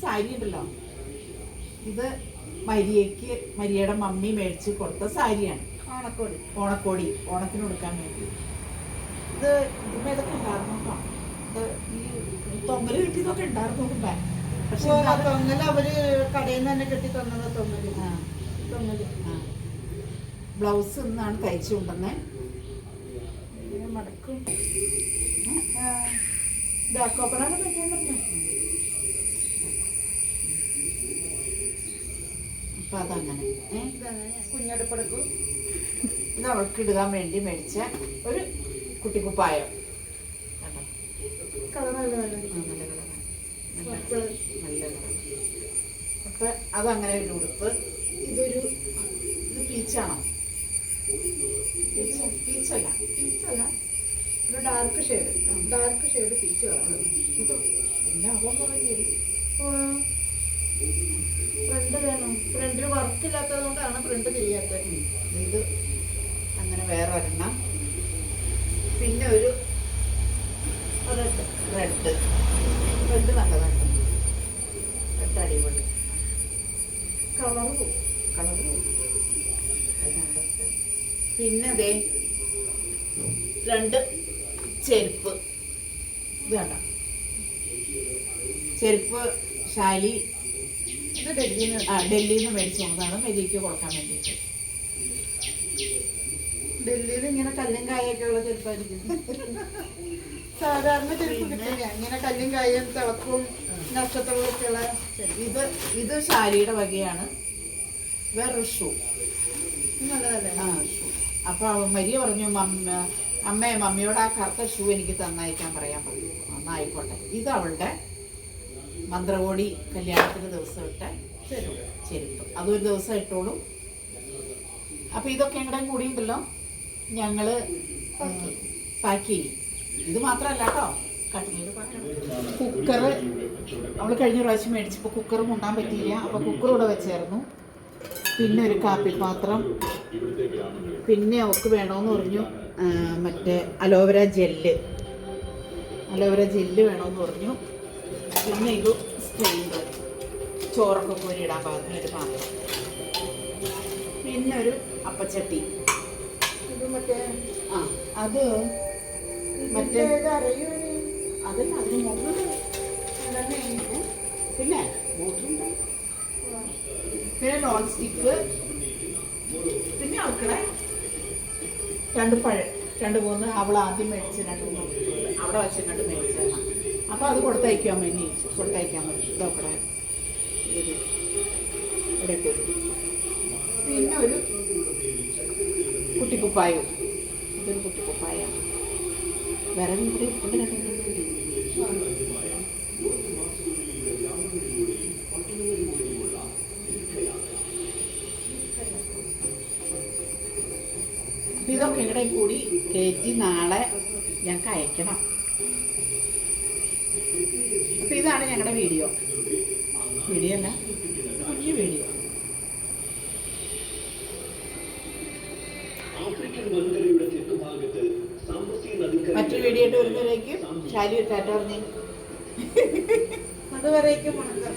സാരി ഉണ്ടല്ലോ ഇത് മരിയയ്ക്ക് മരിയയുടെ മമ്മി മേടിച്ച് കൊടുത്ത സാരിയാണ്. ഓണക്കോടി. ഓണക്കോടി ഓണത്തിന് കൊടുക്കാൻ വേണ്ടി. ഇത് ഇതിപ്പോ ഇതൊക്കെ ഉണ്ടായിരുന്നു ഇത് ഈ തൊങ്ങൽ കിട്ടിയതൊക്കെ ഉണ്ടായിരുന്നു മുമ്പേ. പക്ഷെ അവർ കടയിൽ നിന്ന് തന്നെ കെട്ടി തന്നത് തൊങ്ങൽ ആ, തൊങ്ങൽ ആ. ബ്ലൗസ് നിന്നാണ് തയ്ച്ചു കൊണ്ടുവന്നേ. മടക്കും. ഇതാക്കോപ്പനാണ് പറ്റിയെന്ന് പറഞ്ഞു അപ്പൊ അതങ്ങനെ. കുഞ്ഞടുപ്പടക്കും. ഇത് അവൾക്ക് ഇടുകാൻ വേണ്ടി മേടിച്ച ഒരു കുട്ടിക്കുപ്പായം. അപ്പൊ അതങ്ങനെ ഒരു ഉടുപ്പ്. ഇതൊരു ഇത് പീച്ചാണോ? പീച്ച്. പീച്ചല്ല. പീച്ചല്ല. ഒരു dark shade. Dark shade peach colour ഇത് എന്നാ അവൻ പറയേ ഫ്രണ്ട് വേണം. ഫ്രണ്ടിൽ വർക്ക് ഇല്ലാത്തത് കൊണ്ടാണ് ഫ്രണ്ട് ചെയ്യാത്തത്. ഇത് അങ്ങനെ വേറെ ഒരെണ്ണം. പിന്നെ ഒരു റെഡ് റെഡ് റെഡ് നല്ലതാണ്. റെഡ് അടിപൊളി. കളർ കളർ പിന്നെ ദേ രണ്ട് ചെരുപ്പ്. ഇത് കണ്ട ചെരുപ്പ് ഷാലി ഇത് ഡൽഹിയിൽ നിന്ന് ആ ഡൽഹിയിൽ നിന്ന് മേടിച്ചു കൊണ്ടതാണ് മെരിക്ക് കൊടുക്കാൻ വേണ്ടിയിട്ട്. ഡൽഹിയിൽ ഇങ്ങനെ കല്ലും കായൊക്കെ ഉള്ള ചെരുപ്പായിരിക്കും. സാധാരണ ചെരുപ്പ്? കിട്ടില്ല. ഇങ്ങനെ കല്ലും കായും തിളക്കും നക്ഷത്രങ്ങളൊക്കെയുള്ള ഇത് ഇത് ഷാലിയുടെ വകയാണ്. വേറൊരു ഷൂ. നല്ലതല്ലേ? ആ ഷൂ. അപ്പൊ മരിയ പറഞ്ഞു അമ്മയെ അമ്മേ മമ്മിയോട് ആ കറുത്ത ഷൂ എനിക്ക് തന്നായിക്കാൻ പറയാൻ പറഞ്ഞു. നന്നായിക്കോട്ടെ. ഇത് അവളുടെ മന്ത്രകോടി കല്യാണത്തിന് ദിവസം ഇട്ട ചെരുപ്പ്. അതൊരു ദിവസം ഇട്ടോളും. അപ്പോൾ ഇതൊക്കെ എങ്ങടെ കൂടിയുണ്ടല്ലോ? ഞങ്ങൾ പാക്ക് ചെയ്യും. ഇത് മാത്രല്ല കേട്ടോ കട്ടിലിൽ കുക്കർ നമ്മൾ കഴിഞ്ഞ പ്രാവശ്യം മേടിച്ചപ്പോൾ കുക്കർ മുണ്ടാൻ പറ്റിയില്ല. അപ്പോൾ കുക്കർ ഇവിടെ വെച്ചായിരുന്നു. പിന്നെ ഒരു കാപ്പി പാത്രം പിന്നെ അവൾക്ക് വേണമെന്ന് പറഞ്ഞു മറ്റേ അലോവേര ജെല്ല്. അലോവേര ജെല്ല് വേണമെന്ന് പറഞ്ഞു. പിന്നെ ഇത് സ്റ്റെയിൻഡ് ചോറൊക്കെ കോരി ഇടാൻ പാകത്തിനൊരു പാത്രം. പിന്നെ ഒരു അപ്പച്ചട്ടി. ഇത് മറ്റേ ആ. അത് മറ്റേ അതല്ല അതിന് മുകളിൽ പിന്നെ മോട്ടറുണ്ട് പിന്നെ നോൺ സ്റ്റിക്ക് പിന്നെ അവൾക്കടെ രണ്ട് പഴ രണ്ട് മൂന്ന് അവൾ ആദ്യം മേടിച്ച് രണ്ട് മൂന്ന് അവിടെ വെച്ച് രണ്ട് മേടിച്ചതാണ് അപ്പോൾ അത് കൊടുത്തയക്കാൻ വേണ്ടി കൊടുത്തയക്കാൻ മതി ഇതൊക്കെ ഇത് ഇവിടെ ഇട്ടു. പിന്നെ ഒരു കുട്ടിക്കുപ്പായവും ഇതൊരു കുട്ടിക്കുപ്പായാണ് വേറെ. അപ്പൊ ഇതൊക്കെ ഇവിടെ കൂടി കയറ്റി നാളെ ഞങ്ങൾക്ക് അയക്കണം അപ്പൊ ഇതാണ് ഞങ്ങളുടെ വീഡിയോ. വീഡിയോ അല്ല കുഞ്ഞു വീഡിയോ. മറ്റൊരു വീഡിയോ ആയിട്ട് വരുന്നവരേക്കും ശാലി ടാറ്റ പറഞ്ഞു. അതുവരേക്കും വണക്കം.